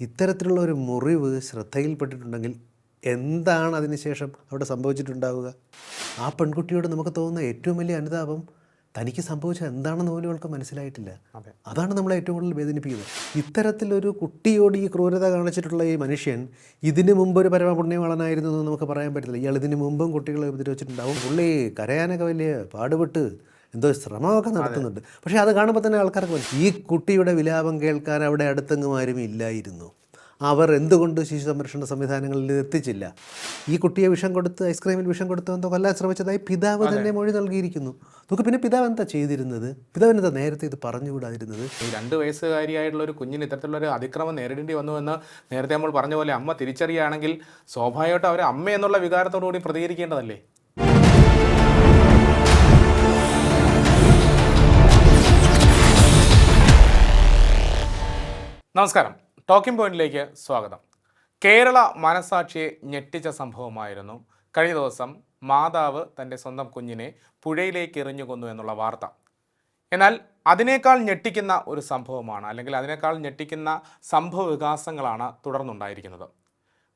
ഇത്തരത്തിലുള്ള ഒരു മുറിവ് ശ്രദ്ധയിൽപ്പെട്ടിട്ടുണ്ടെങ്കിൽ എന്താണ് അതിനുശേഷം അവിടെ സംഭവിച്ചിട്ടുണ്ടാവുക? ആ പെൺകുട്ടിയോട് നമുക്ക് തോന്നുന്ന ഏറ്റവും വലിയ അനുതാപം തനിക്ക് സംഭവിച്ച എന്താണെന്ന് പോലും അവൾക്ക് മനസ്സിലായിട്ടില്ല. അതാണ് നമ്മളെ ഏറ്റവും കൂടുതൽ വേദനിപ്പിക്കുന്നത്. ഇത്തരത്തിലൊരു കുട്ടിയോട് ഈ ക്രൂരത കാണിച്ചിട്ടുള്ള ഈ മനുഷ്യൻ ഇതിനു മുമ്പ് ഒരു പരമപുണ്യവാളനായിരുന്നു എന്ന് നമുക്ക് പറയാൻ പറ്റില്ല ഇയാൾ ഇതിനു മുമ്പും കുട്ടികളെ ഉപദ്രവിച്ചിട്ടുണ്ടാവും. പുള്ളി കരയാനൊക്കെ വലിയ പാടുപെട്ട് എന്തോ ശ്രമമൊക്കെ നടത്തുന്നുണ്ട്. പക്ഷേ അത് കാണുമ്പോൾ തന്നെ ആൾക്കാർക്ക് മനസ്സിലായി ഈ കുട്ടിയുടെ വിലാപം കേൾക്കാൻ അവിടെ അടുത്തെങ്ങുമാരും ഇല്ലായിരുന്നു. അവർ എന്തുകൊണ്ട് ശിശു സംരക്ഷണ സംവിധാനങ്ങളിൽ എത്തിച്ചില്ല? ഈ കുട്ടിയെ വിഷം കൊടുത്ത് ഐസ്ക്രീമിൽ വിഷം കൊടുത്ത് എന്തോ കൊല്ലാൻ ശ്രമിച്ചതായി പിതാവ് തന്നെ മൊഴി നൽകിയിരിക്കുന്നു. നമുക്ക് പിന്നെ പിതാവ് എന്താ ചെയ്തിരുന്നത്? പിതാവിന് എന്താ നേരത്തെ ഇത് പറഞ്ഞുകൂടാതിരുന്നത് ഈ രണ്ട് വയസ്സുകാരിയായിട്ടുള്ള ഒരു കുഞ്ഞിന് ഇത്തരത്തിലുള്ള ഒരു അതിക്രമം നേരിടേണ്ടി വന്നു എന്ന് നേരത്തെ നമ്മൾ പറഞ്ഞ പോലെ അമ്മ തിരിച്ചറിയുകയാണെങ്കിൽ സ്വാഭാവികമായിട്ടും അവർ അമ്മ എന്നുള്ള വികാരത്തോടു കൂടി പ്രതികരിക്കേണ്ടതല്ലേ? നമസ്കാരം. ടോക്കിംഗ് പോയിന്റിലേക്ക് സ്വാഗതം. കേരള മനസാക്ഷിയെ ഞെട്ടിച്ച സംഭവമായിരുന്നു. കഴിഞ്ഞ ദിവസം മാതാവ് തന്റെ സ്വന്തം കുഞ്ഞിനെ പുഴയിലേക്ക് എറിഞ്ഞു കൊന്നു എന്നുള്ള വാർത്ത. എന്നാൽ അതിനേക്കാൾ ഞെട്ടിക്കുന്ന ഒരു സംഭവമാണ് അല്ലെങ്കിൽ അതിനേക്കാൾ ഞെട്ടിക്കുന്ന സംഭവ വികാസങ്ങളാണ് തുടർന്നുണ്ടായിരിക്കുന്നത്.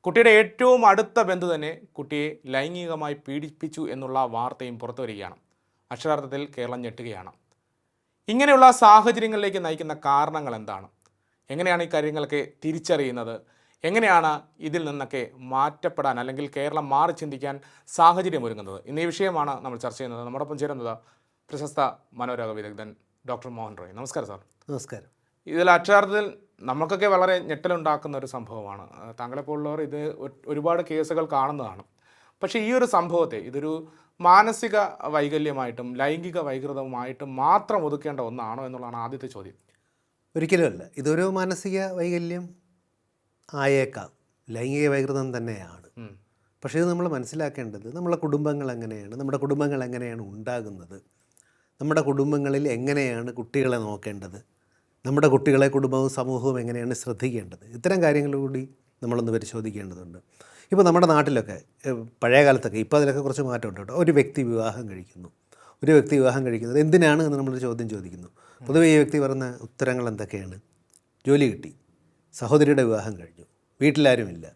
കുട്ടിയുടെ ഏറ്റവും അടുത്ത ബന്ധു തന്നെ കുട്ടിയെ ലൈംഗികമായി പീഡിപ്പിച്ചു എന്നുള്ള വാർത്തയും പുറത്തു വരികയാണ്. അക്ഷരാർത്ഥത്തിൽ കേരളം ഞെട്ടുകയാണ്. ഇങ്ങനെയുള്ള സാഹചര്യങ്ങളിലേക്ക് നയിക്കുന്ന കാരണങ്ങൾ എന്താണ്? എങ്ങനെയാണ് ഈ കാര്യങ്ങളൊക്കെ തിരിച്ചറിയുന്നത്? എങ്ങനെയാണ് ഇതിൽ നിന്നൊക്കെ മാറ്റപ്പെടാൻ അല്ലെങ്കിൽ കേരളം മാറി ചിന്തിക്കാൻ സാഹചര്യം ഒരുങ്ങുന്നത്? ഇന്ന് ഈ വിഷയമാണ് നമ്മൾ ചർച്ച ചെയ്യുന്നത്. നമ്മോടൊപ്പം ചേരുന്നത് പ്രശസ്ത മനോരോഗ വിദഗ്ധൻ ഡോക്ടർ മോഹൻ റോയ്. നമസ്കാരം സാർ. നമസ്കാരം. ഇതിൽ അക്ഷരാർത്ഥത്തിൽ നമുക്കൊക്കെ വളരെ ഞെട്ടലുണ്ടാക്കുന്ന ഒരു സംഭവമാണ്. താങ്കളെ താങ്കളെപ്പോലുള്ളവർ ഇത് ഒരുപാട് കേസുകൾ കാണുന്നതാണ്. പക്ഷേ ഈ ഒരു സംഭവത്തെ ഇതൊരു മാനസിക വൈകല്യമായിട്ടും ലൈംഗിക വൈകൃതവുമായിട്ടും മാത്രം ഒതുക്കേണ്ട ഒന്നാണോ എന്നുള്ളതാണ് ആദ്യത്തെ ചോദ്യം. ഒരിക്കലുമല്ല ഇതൊരു മാനസിക വൈകല്യം ആയേക്കാം. ലൈംഗിക വൈകൃതം തന്നെയാണ്. പക്ഷേ ഇത് നമ്മൾ മനസ്സിലാക്കേണ്ടത് നമ്മളെ കുടുംബങ്ങൾ എങ്ങനെയാണ് നമ്മുടെ കുടുംബങ്ങൾ എങ്ങനെയാണ് ഉണ്ടാകുന്നത് നമ്മുടെ കുടുംബങ്ങളിൽ എങ്ങനെയാണ് കുട്ടികളെ നോക്കേണ്ടത് നമ്മുടെ കുട്ടികളെ കുടുംബവും സമൂഹവും എങ്ങനെയാണ് ശ്രദ്ധിക്കേണ്ടത് ഇത്തരം കാര്യങ്ങൾ കൂടി നമ്മളൊന്ന് പരിശോധിക്കേണ്ടതുണ്ട്. ഇപ്പോൾ നമ്മുടെ നാട്ടിലൊക്കെ പഴയ കാലത്തൊക്കെ ഇപ്പോൾ അതിലൊക്കെ കുറച്ച് മാറ്റമുണ്ട് കേട്ടോ. ഒരു വ്യക്തി വിവാഹം കഴിക്കുന്നു. ഒരു വ്യക്തി വിവാഹം കഴിക്കുന്നത് എന്തിനാണ് എന്ന് നമ്മളൊരു ചോദ്യം ചോദിക്കുന്നു. പൊതുവേ ഈ വ്യക്തി പറഞ്ഞ ഉത്തരങ്ങൾ എന്തൊക്കെയാണ്? ജോലി കിട്ടി സഹോദരിയുടെ വിവാഹം കഴിഞ്ഞു വീട്ടിലാരുമില്ല.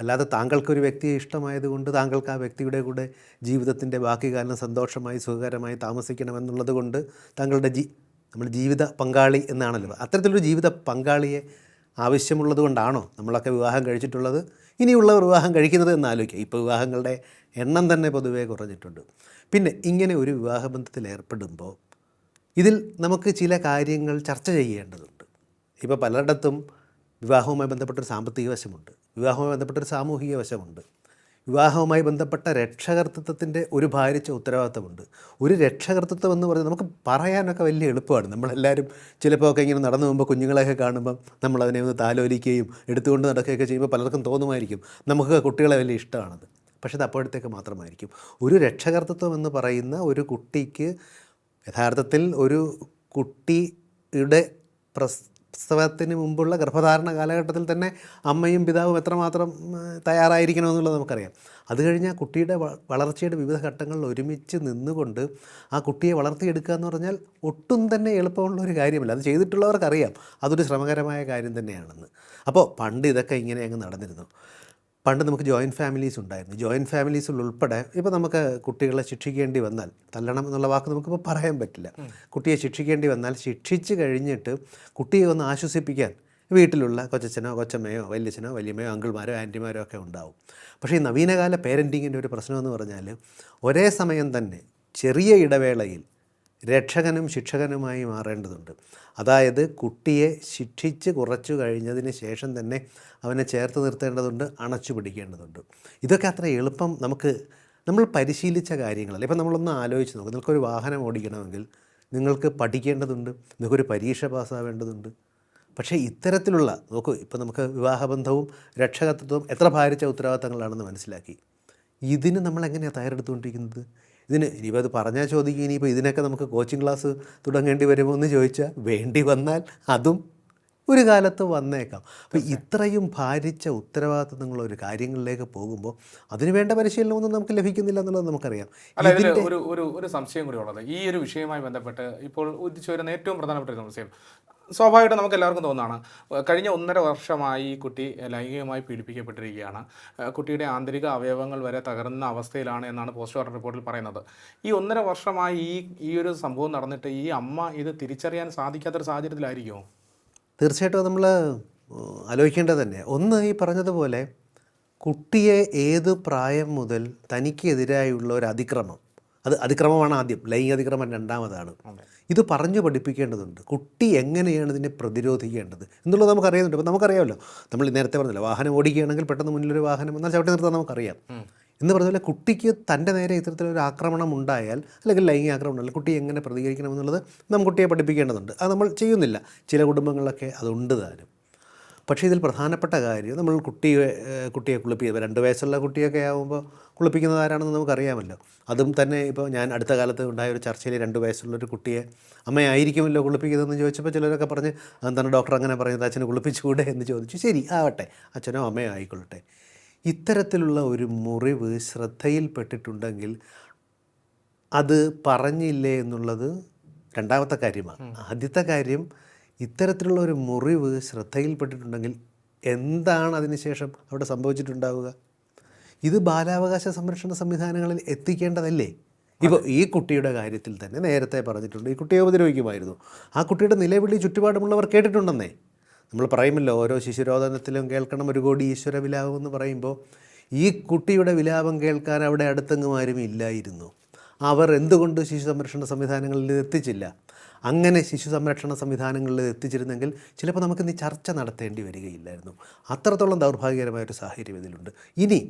അല്ലാതെ താങ്കൾക്കൊരു വ്യക്തിയെ ഇഷ്ടമായതുകൊണ്ട് താങ്കൾക്ക് ആ വ്യക്തിയുടെ കൂടെ ജീവിതത്തിന്റെ ബാക്കി കാലം സന്തോഷമായി സുഖകരമായി താമസിക്കണമെന്നുള്ളത് കൊണ്ട് താങ്കളുടെ ജീ നമ്മൾ ജീവിത പങ്കാളി എന്നാണല്ലോ. അത്തരത്തിലൊരു ജീവിത പങ്കാളിയെ ആവശ്യമുള്ളത് കൊണ്ടാണോ നമ്മളൊക്കെ വിവാഹം കഴിച്ചിട്ടുള്ളത്? ഇനിയുള്ളവർ വിവാഹം കഴിക്കുന്നത് എന്ന് ആലോചിക്കുക. ഇപ്പോൾ വിവാഹങ്ങളുടെ എണ്ണം തന്നെ പൊതുവേ കുറഞ്ഞിട്ടുണ്ട്. പിന്നെ ഇങ്ങനെ ഒരു വിവാഹബന്ധത്തിൽ ഏർപ്പെടുമ്പോൾ ഇതിൽ നമുക്ക് ചില കാര്യങ്ങൾ ചർച്ച ചെയ്യേണ്ടതുണ്ട്. ഇപ്പോൾ പലയിടത്തും വിവാഹവുമായി ബന്ധപ്പെട്ടൊരു സാമ്പത്തിക വശമുണ്ട് വിവാഹവുമായി ബന്ധപ്പെട്ടൊരു സാമൂഹിക വശമുണ്ട് വിവാഹവുമായി ബന്ധപ്പെട്ട രക്ഷകർത്തൃത്വത്തിന്റെ ഒരു ഭാരിച്ച ഉത്തരവാദിത്തമുണ്ട്. ഒരു രക്ഷകർത്തൃത്വം എന്ന് പറഞ്ഞാൽ നമുക്ക് പറയാനൊക്കെ വലിയ എളുപ്പമാണ്. നമ്മളെല്ലാവരും ചിലപ്പോൾ ഒക്കെ ഇങ്ങനെ നടന്നു പോകുമ്പോൾ കുഞ്ഞുങ്ങളെയൊക്കെ കാണുമ്പം നമ്മൾ അതിനെ ഒന്ന് താലോലിക്കുകയും എടുത്തുകൊണ്ട് നടക്കുകയൊക്കെ ചെയ്യുമ്പോൾ പലർക്കും തോന്നുമായിരിക്കും. നമുക്ക് കുട്ടികളെ വലിയ ഇഷ്ടമാണത്. പക്ഷേ അത് അപ്പോഴത്തേക്ക് മാത്രമായിരിക്കും. ഒരു രക്ഷകർത്തൃത്വം എന്ന് പറയുന്ന ഒരു കുട്ടിക്ക് യഥാർത്ഥത്തിൽ ഒരു കുട്ടിയുടെ പ്രസവത്തിന് മുമ്പുള്ള ഗർഭധാരണ കാലഘട്ടത്തിൽ തന്നെ അമ്മയും പിതാവും എത്രമാത്രം തയ്യാറായിരിക്കണമെന്നുള്ളത് നമുക്കറിയാം. അത് കഴിഞ്ഞാൽ കുട്ടിയുടെ വളർച്ചയുടെ വിവിധ ഘട്ടങ്ങളിൽ ഒരുമിച്ച് നിന്നുകൊണ്ട് ആ കുട്ടിയെ വളർത്തിയെടുക്കുക എന്ന് പറഞ്ഞാൽ ഒട്ടും തന്നെ എളുപ്പമുള്ള ഒരു കാര്യമല്ല. അത് ചെയ്തിട്ടുള്ളവർക്കറിയാം. അതൊരു ശ്രമകരമായ കാര്യം തന്നെയാണെന്ന്. അപ്പോൾ പണ്ട് ഇതൊക്കെ ഇങ്ങനെ അങ്ങ് നടന്നിരുന്നു. പണ്ട് നമുക്ക് ജോയിന്റ് ഫാമിലീസ് ഉണ്ടായിരുന്നു. ജോയിന്റ് ഫാമിലീസിൽ ഉൾപ്പെടെ ഇപ്പോൾ നമുക്ക് കുട്ടികളെ ശിക്ഷിക്കേണ്ടി വന്നാൽ തല്ലണം എന്നുള്ള വാക്ക് നമുക്കിപ്പോൾ പറയാൻ പറ്റില്ല. കുട്ടിയെ ശിക്ഷിക്കേണ്ടി വന്നാൽ ശിക്ഷിച്ച് കഴിഞ്ഞിട്ട് കുട്ടിയെ ഒന്ന് ആശ്വസിപ്പിക്കാൻ വീട്ടിലുള്ള കൊച്ചച്ഛനോ കൊച്ചമ്മയോ വല്യച്ഛനോ വല്യമ്മയോ അങ്കിൾമാരോ ആന്റിമാരോ ഒക്കെ ഉണ്ടാവും. പക്ഷേ ഈ നവീനകാല പേരന്റിങ്ങിന്റെ ഒരു പ്രശ്നമെന്ന് പറഞ്ഞാൽ ഒരേ സമയം തന്നെ ചെറിയ ഇടവേളയിൽ രക്ഷകനും ശിക്ഷകനുമായി മാറേണ്ടതുണ്ട്. അതായത് കുട്ടിയെ ശിക്ഷിച്ച് കുറച്ചു കഴിഞ്ഞതിന് ശേഷം തന്നെ അവനെ ചേർത്ത് നിർത്തേണ്ടതുണ്ട് അണച്ചു പിടിക്കേണ്ടതുണ്ട്. ഇതൊക്കെ അത്ര എളുപ്പം നമുക്ക് നമ്മൾ പരിശീലിച്ച കാര്യങ്ങളല്ല. ഇപ്പം നമ്മളൊന്ന് ആലോചിച്ച് നോക്കും. നിങ്ങൾക്കൊരു വാഹനം ഓടിക്കണമെങ്കിൽ നിങ്ങൾക്ക് പഠിക്കേണ്ടതുണ്ട് നിങ്ങൾക്കൊരു പരീക്ഷ പാസ്സാവേണ്ടതുണ്ട്. പക്ഷേ ഇത്തരത്തിലുള്ള നോക്കൂ ഇപ്പോൾ നമുക്ക് വിവാഹബന്ധവും രക്ഷകത്വവും എത്ര ഭാരിച്ച ഉത്തരവാദിത്തങ്ങളാണെന്ന് മനസ്സിലാക്കി. ഇതിന് നമ്മൾ എങ്ങനെയാണ് തയ്യാറെടുത്തുകൊണ്ടിരിക്കുന്നത്? ഇതിന് ഇനിയിപ്പോൾ അത് പറഞ്ഞാൽ ചോദിക്കും. ഇനിയിപ്പോൾ ഇതിനൊക്കെ നമുക്ക് കോച്ചിങ് ക്ലാസ് തുടങ്ങേണ്ടി വരുമോ എന്ന് ചോദിച്ചാൽ വേണ്ടി വന്നാൽ അതും ഒരു കാലത്ത് വന്നേക്കാം. അപ്പോൾ ഇത്രയും ഭാരിച്ച ഉത്തരവാദിത്തങ്ങളുള്ള ഒരു കാര്യങ്ങളിലേക്ക് പോകുമ്പോൾ അതിന് വേണ്ട പരിശീലനമൊന്നും നമുക്ക് ലഭിക്കുന്നില്ല എന്നുള്ളത് നമുക്കറിയാം. ഒരു ഒരു ഒരു സംശയം കൂടി ഉള്ളത്. ഈ ഒരു വിഷയവുമായി ബന്ധപ്പെട്ട് ഇപ്പോൾ ഉദിച്ചു വരുന്ന ഏറ്റവും പ്രധാനപ്പെട്ട ഒരു സംശയം. സ്വാഭാവികമായിട്ടും നമുക്ക് എല്ലാവർക്കും തോന്നുന്നതാണ്. കഴിഞ്ഞ ഒന്നര വർഷമായി ഈ കുട്ടി ലൈംഗികമായി പീഡിപ്പിക്കപ്പെട്ടിരിക്കുകയാണ്. കുട്ടിയുടെ ആന്തരിക അവയവങ്ങൾ വരെ തകർന്ന അവസ്ഥയിലാണ് എന്നാണ് പോസ്റ്റ്മോർട്ടം റിപ്പോർട്ടിൽ പറയുന്നത്. ഈ ഒന്നര വർഷമായി ഈ ഈ ഒരു സംഭവം നടന്നിട്ട് ഈ അമ്മ ഇത് തിരിച്ചറിയാൻ സാധിക്കാത്തൊരു സാഹചര്യത്തിലായിരിക്കുമോ? തീർച്ചയായിട്ടും നമ്മൾ ആലോചിക്കേണ്ടത് തന്നെ. ഒന്ന് ഈ പറഞ്ഞതുപോലെ കുട്ടിയെ ഏത് പ്രായം മുതൽ തനിക്കെതിരായുള്ള ഒരു അതിക്രമം. അത് അതിക്രമമാണ് ആദ്യം. ലൈംഗിക അതിക്രമം രണ്ടാമതാണ്. ഇത് പറഞ്ഞു പഠിപ്പിക്കേണ്ടതുണ്ട്. കുട്ടി എങ്ങനെയാണ് ഇതിനെ പ്രതിരോധിക്കേണ്ടത് എന്നുള്ളത് നമുക്കറിയുന്നുണ്ട് അപ്പോൾ നമുക്കറിയാമല്ലോ. നമ്മൾ നേരത്തെ പറഞ്ഞല്ലോ വാഹനം ഓടിക്കുകയാണെങ്കിൽ പെട്ടെന്ന് മുന്നിലൊരു വാഹനം എന്നാൽ ചവിട്ടി നിർത്താൻ നമുക്കറിയാം. എന്ന് പറഞ്ഞ കുട്ടിക്ക് തന്റെ നേരെ ഇത്തരത്തിലൊരു ആക്രമണം ഉണ്ടായാൽ അല്ലെങ്കിൽ ലൈംഗിക ആക്രമണം ഉണ്ടായാൽ കുട്ടി എങ്ങനെ പ്രതികരിക്കണം എന്നുള്ളത് നാം കുട്ടിയെ പഠിപ്പിക്കേണ്ടതുണ്ട്. അത് നമ്മൾ ചെയ്യുന്നില്ല. ചില കുടുംബങ്ങളിലൊക്കെ അതുണ്ട് താനും. പക്ഷേ ഇതിൽ പ്രധാനപ്പെട്ട കാര്യം നമ്മൾ കുട്ടിയെ കുട്ടിയെ കുളിപ്പിക്കുക. രണ്ട് വയസ്സുള്ള കുട്ടിയൊക്കെ ആകുമ്പോൾ കുളിപ്പിക്കുന്നത് ആരാണെന്ന് നമുക്കറിയാമല്ലോ. അതും തന്നെ ഇപ്പോൾ ഞാൻ അടുത്ത കാലത്ത് ഉണ്ടായ ഒരു ചർച്ചയിൽ രണ്ട് വയസ്സുള്ള ഒരു കുട്ടിയെ അമ്മയായിരിക്കുമല്ലോ കുളിപ്പിക്കുന്നതെന്ന് ചോദിച്ചപ്പോൾ ചിലരൊക്കെ പറഞ്ഞ് എന്താണ് ഡോക്ടർ അങ്ങനെ പറഞ്ഞത്? അച്ഛനെ കുളിപ്പിച്ചുകൂടെ? എന്ന് ചോദിച്ചു. ശരി ആവട്ടെ. അച്ഛനോ അമ്മയോ ആയിക്കൊള്ളട്ടെ. ഇത്തരത്തിലുള്ള ഒരു മുറിവ് ശ്രദ്ധയിൽപ്പെട്ടിട്ടുണ്ടെങ്കിൽ അത് പറഞ്ഞില്ലേ എന്നുള്ളത് രണ്ടാമത്തെ കാര്യമാണ്. ആദ്യത്തെ കാര്യം ഇത്തരത്തിലുള്ള ഒരു മുറിവ് ശ്രദ്ധയിൽപ്പെട്ടിട്ടുണ്ടെങ്കിൽ എന്താണ് അതിനുശേഷം അവിടെ സംഭവിച്ചിട്ടുണ്ടാവുക? ഇത് ബാലാവകാശ സംരക്ഷണ സംവിധാനങ്ങളിൽ എത്തിക്കേണ്ടതല്ലേ? ഇപ്പോൾ ഈ കുട്ടിയുടെ കാര്യത്തിൽ തന്നെ നേരത്തെ പറഞ്ഞിട്ടുണ്ട് ഈ കുട്ടിയെ ഉപദ്രവിക്കുമായിരുന്നു. ആ കുട്ടിയുടെ നിലവിളി ചുറ്റുപാടുമുള്ളവർ കേട്ടിട്ടുണ്ടെന്നേ. നമ്മൾ പറയുമല്ലോ ഓരോ ശിശുരോധനത്തിലും കേൾക്കണം ഒരു കോടി ഈശ്വര വിലാപം എന്ന് പറയുമ്പോൾ ഈ കുട്ടിയുടെ വിലാപം കേൾക്കാൻ അവിടെ അടുത്തെങ്ങും ആരും ഇല്ലായിരുന്നു. അവർ എന്തുകൊണ്ട് ശിശു സംരക്ഷണ സംവിധാനങ്ങളിൽ എത്തിച്ചില്ല? അങ്ങനെ ശിശു സംരക്ഷണ സംവിധാനങ്ങളിൽ എത്തിച്ചിരുന്നെങ്കിൽ ചിലപ്പോൾ നമുക്ക് ഇന്ന് ചർച്ച നടത്തേണ്ടി വരികയില്ലായിരുന്നു. അത്രത്തോളം ദൗർഭാഗ്യകരമായ ഒരു സാഹചര്യം ഇതിലുണ്ട്. ഇനി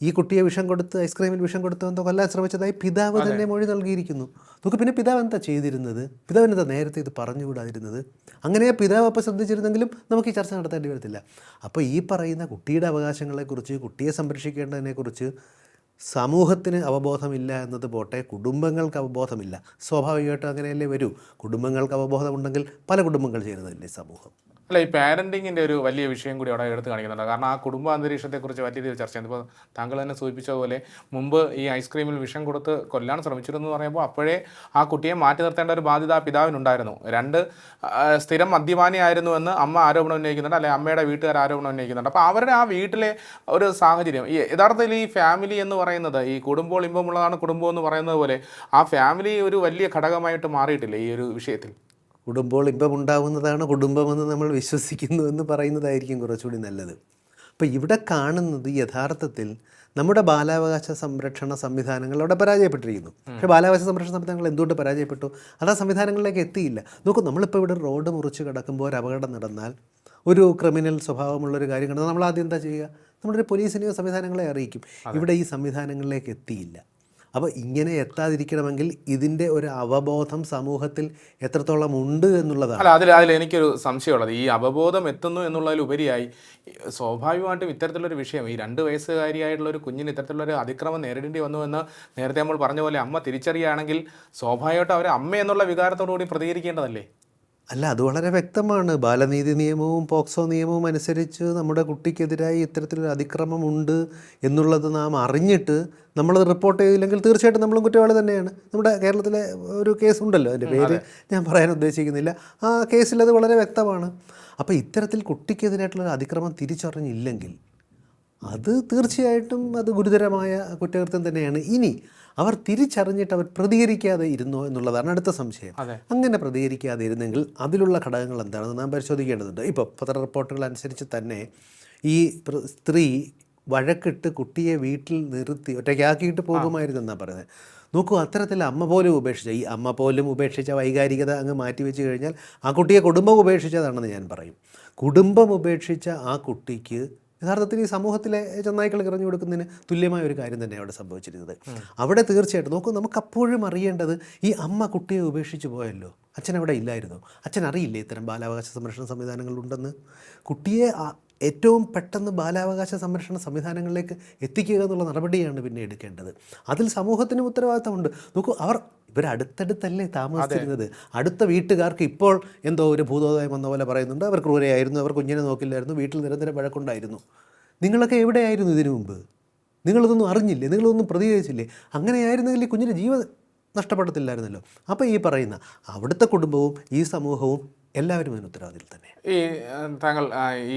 ഈ കുട്ടിയെ വിഷം കൊടുത്ത് ഐസ്ക്രീമിൽ വിഷം കൊടുത്ത് എന്തോ കൊല്ലാൻ ശ്രമിച്ചതായി പിതാവ് തന്നെ മൊഴി നൽകിയിരിക്കുന്നു. നമുക്ക് പിന്നെ പിതാവ് എന്താ ചെയ്തിരുന്നത്? പിതാവിന് എന്താ നേരത്തെ ഇത് പറഞ്ഞുകൂടാതിരുന്നത്? അങ്ങനെ പിതാവ് അപ്പോൾ ശ്രദ്ധിച്ചിരുന്നെങ്കിലും നമുക്ക് ഈ ചർച്ച നടത്തേണ്ടി വരത്തില്ല. അപ്പോൾ ഈ പറയുന്ന കുട്ടിയുടെ അവകാശങ്ങളെക്കുറിച്ച് കുട്ടിയെ സംരക്ഷിക്കേണ്ടതിനെക്കുറിച്ച് സമൂഹത്തിന് അവബോധമില്ല എന്നത് പോട്ടെ കുടുംബങ്ങൾക്ക് അവബോധമില്ല. സ്വാഭാവികമായിട്ടും അങ്ങനെയല്ലേ വരൂ? കുടുംബങ്ങൾക്ക് അവബോധമുണ്ടെങ്കിൽ പല കുടുംബങ്ങൾ ചേരുന്നതല്ലേ സമൂഹം? അല്ല ഈ പാരന്റിങ്ങിന്റെ ഒരു വലിയ വിഷയം കൂടി അവിടെ എടുത്ത് കാണിക്കുന്നുണ്ട്. കാരണം ആ കുടുംബ അന്തരീക്ഷത്തെക്കുറിച്ച് വലിയ രീതിയിൽ ചർച്ച ചെയ്യുന്നത് ഇപ്പോൾ താങ്കൾ തന്നെ സൂചിപ്പിച്ച പോലെ മുമ്പ് ഈ ഐസ്ക്രീമിൽ വിഷം കൊടുത്ത് കൊല്ലാൻ ശ്രമിച്ചിരുന്നു എന്ന് പറയുമ്പോൾ അപ്പോഴേ ആ കുട്ടിയെ മാറ്റി നിർത്തേണ്ട ഒരു ബാധ്യത ആ പിതാവിനുണ്ടായിരുന്നു. രണ്ട് സ്ഥിരം മദ്യപാനിയായിരുന്നു എന്ന് അമ്മ ആരോപണം ഉന്നയിക്കുന്നുണ്ട്. അല്ലെങ്കിൽ അമ്മയുടെ വീട്ടുകാർ ആരോപണം ഉന്നയിക്കുന്നുണ്ട്. അപ്പോൾ അവരുടെ ആ വീട്ടിലെ ഒരു സാഹചര്യം ഈ യഥാർത്ഥത്തിൽ ഈ ഫാമിലി എന്ന് പറയുന്നത് ഈ കുടുംബം ഇമ്പമുള്ളതാണ് കുടുംബം എന്ന് പറയുന്നത് പോലെ ആ ഫാമിലി ഒരു വലിയ ഘടകമായിട്ട് മാറിയിട്ടില്ല ഈ ഒരു വിഷയത്തിൽ? കുടുംബം ഇമ്പമുണ്ടാവുന്നതാണ് കുടുംബമെന്ന് നമ്മൾ വിശ്വസിക്കുന്നു എന്ന് പറയുന്നതായിരിക്കും കുറച്ചുകൂടി നല്ലത്. അപ്പോൾ ഇവിടെ കാണുന്നത് യഥാർത്ഥത്തിൽ നമ്മുടെ ബാലാവകാശ സംരക്ഷണ സംവിധാനങ്ങൾ അവിടെ പരാജയപ്പെട്ടിരിക്കുന്നു. പക്ഷേ ബാലാവകാശ സംരക്ഷണ സംവിധാനങ്ങൾ എന്തുകൊണ്ട് പരാജയപ്പെട്ടു? അത് ആ സംവിധാനങ്ങളിലേക്ക് എത്തിയില്ല. നോക്കൂ നമ്മളിപ്പോൾ ഇവിടെ റോഡ് മുറിച്ച് കിടക്കുമ്പോൾ ഒരു അപകടം നടന്നാൽ ഒരു ക്രിമിനൽ സ്വഭാവമുള്ളൊരു കാര്യം കണ്ടാൽ നമ്മൾ ആദ്യം എന്താ ചെയ്യുക? നമ്മുടെ പോലീസിനെയോ സംവിധാനങ്ങളെ അറിയിക്കും. ഇവിടെ ഈ സംവിധാനങ്ങളിലേക്ക് എത്തിയില്ല. അപ്പോൾ ഇങ്ങനെ എത്താതിരിക്കണമെങ്കിൽ ഇതിന്റെ ഒരു അവബോധം സമൂഹത്തിൽ എത്രത്തോളം ഉണ്ട് എന്നുള്ളതാണ്. അല്ല അതിൽ അതിൽ എനിക്കൊരു സംശയമുള്ളത്. ഈ അവബോധം എത്തുന്നു എന്നുള്ളതിലുപരിയായി സ്വാഭാവികമായിട്ടും ഇത്തരത്തിലൊരു വിഷയം ഈ രണ്ട് വയസ്സുകാരിയായിട്ടുള്ള ഒരു കുഞ്ഞിന് ഇത്തരത്തിലുള്ളൊരു അതിക്രമം നേരിടേണ്ടി വന്നു എന്ന് നേരത്തെ നമ്മൾ പറഞ്ഞ പോലെ അമ്മ തിരിച്ചറിയുകയാണെങ്കിൽ സ്വാഭാവികമായിട്ടും അവർ അമ്മ എന്നുള്ള വികാരത്തോടു കൂടി പ്രതികരിക്കേണ്ടതല്ലേ? അല്ല അത് വളരെ വ്യക്തമാണ്. ബാലനീതി നിയമവും പോക്സോ നിയമവും അനുസരിച്ച് നമ്മുടെ കുട്ടിക്കെതിരായി ഇത്തരത്തിലൊരു അതിക്രമം ഉണ്ട് എന്നുള്ളത് നാം അറിഞ്ഞിട്ട് നമ്മളത് റിപ്പോർട്ട് ചെയ്തില്ലെങ്കിൽ തീർച്ചയായിട്ടും നമ്മളും കുറ്റവാളി തന്നെയാണ്. നമ്മുടെ കേരളത്തിലെ ഒരു കേസ് ഉണ്ടല്ലോ അതിന്റെ പേര് ഞാൻ പറയാൻ ഉദ്ദേശിക്കുന്നില്ല. ആ കേസിൽ അത് വളരെ വ്യക്തമാണ്. അപ്പോൾ ഇത്തരത്തിൽ കുട്ടിക്കെതിരായിട്ടുള്ള അതിക്രമം തിരിച്ചറിഞ്ഞില്ലെങ്കിൽ അത് തീർച്ചയായിട്ടും അത് ഗുരുതരമായ കുറ്റകൃത്യം തന്നെയാണ്. ഇനി അവർ തിരിച്ചറിഞ്ഞിട്ട് അവർ പ്രതികരിക്കാതെ ഇരുന്നോ എന്നുള്ളതാണ് അടുത്ത സംശയം. അങ്ങനെ പ്രതികരിക്കാതെ ഇരുന്നെങ്കിൽ അതിലുള്ള ഘടകങ്ങൾ എന്താണെന്ന് നാം പരിശോധിക്കേണ്ടതുണ്ട്. ഇപ്പോൾ പത്ര റിപ്പോർട്ടുകൾ അനുസരിച്ച് തന്നെ ഈ സ്ത്രീ വഴക്കിട്ട് കുട്ടിയെ വീട്ടിൽ നിർത്തി ഒറ്റയ്ക്കാക്കിയിട്ട് പോകുമായിരുന്നു എന്നാണ് പറയുന്നത് നോക്കൂ അത്തരത്തിൽ അമ്മ പോലും ഉപേക്ഷിച്ച ഈ അമ്മ പോലും ഉപേക്ഷിച്ച വൈകാരികത അങ്ങ് മാറ്റി വെച്ച് കഴിഞ്ഞാൽ ആ കുട്ടിയെ കുടുംബം ഉപേക്ഷിച്ചതാണെന്ന് ഞാൻ പറയും. കുടുംബം ഉപേക്ഷിച്ച ആ കുട്ടിക്ക് യഥാർത്ഥത്തിൽ ഈ സമൂഹത്തിലെ ചെന്നായ്ക്കൾ കിറഞ്ഞു കൊടുക്കുന്നതിന് തുല്യമായ ഒരു കാര്യം തന്നെ അവിടെ സംഭവിച്ചിരുന്നത് അവിടെ തീർച്ചയായിട്ടും നോക്കൂ നമുക്ക് അപ്പോഴും അറിയേണ്ടത് ഈ അമ്മ കുട്ടിയെ ഉപേക്ഷിച്ച് പോയല്ലോ. അച്ഛൻ അവിടെ ഇല്ലായിരുന്നു. അച്ഛൻ അറിയില്ലേ ഇത്തരം ബാലാവകാശ സംരക്ഷണ സംവിധാനങ്ങളുണ്ടെന്ന്? കുട്ടിയെ ഏറ്റവും പെട്ടെന്ന് ബാലാവകാശ സംരക്ഷണ സംവിധാനങ്ങളിലേക്ക് എത്തിക്കുക എന്നുള്ള നടപടിയാണ് പിന്നെ എടുക്കേണ്ടത്. അതിൽ സമൂഹത്തിനും ഉത്തരവാദിത്തമുണ്ട്. നോക്കൂ അവർ ഇവർ അടുത്തടുത്തല്ലേ താമസിച്ചിരുന്നത് അടുത്ത വീട്ടുകാർക്ക് ഇപ്പോൾ എന്തോ ഒരു ഭൂതോദയം വന്ന പോലെ പറയുന്നുണ്ട്. അവർ ക്രൂരയായിരുന്നു അവർ കുഞ്ഞിനെ നോക്കില്ലായിരുന്നു വീട്ടിൽ നിരന്തരം വഴക്കുണ്ടായിരുന്നു. നിങ്ങളൊക്കെ എവിടെയായിരുന്നു ഇതിനു മുമ്പ്? നിങ്ങളിതൊന്നും അറിഞ്ഞില്ലേ? നിങ്ങളൊന്നും പ്രതികരിച്ചില്ലേ? അങ്ങനെയായിരുന്നെങ്കിൽ ഈ കുഞ്ഞിന്റെ ജീവൻ നഷ്ടപ്പെടത്തില്ലായിരുന്നല്ലോ. അപ്പോൾ ഈ പറയുന്ന അവിടുത്തെ കുടുംബവും ഈ സമൂഹവും എല്ലാവരും അതിന് ഉത്തരവാദിത്തം തന്നെ ഈ താങ്കൾ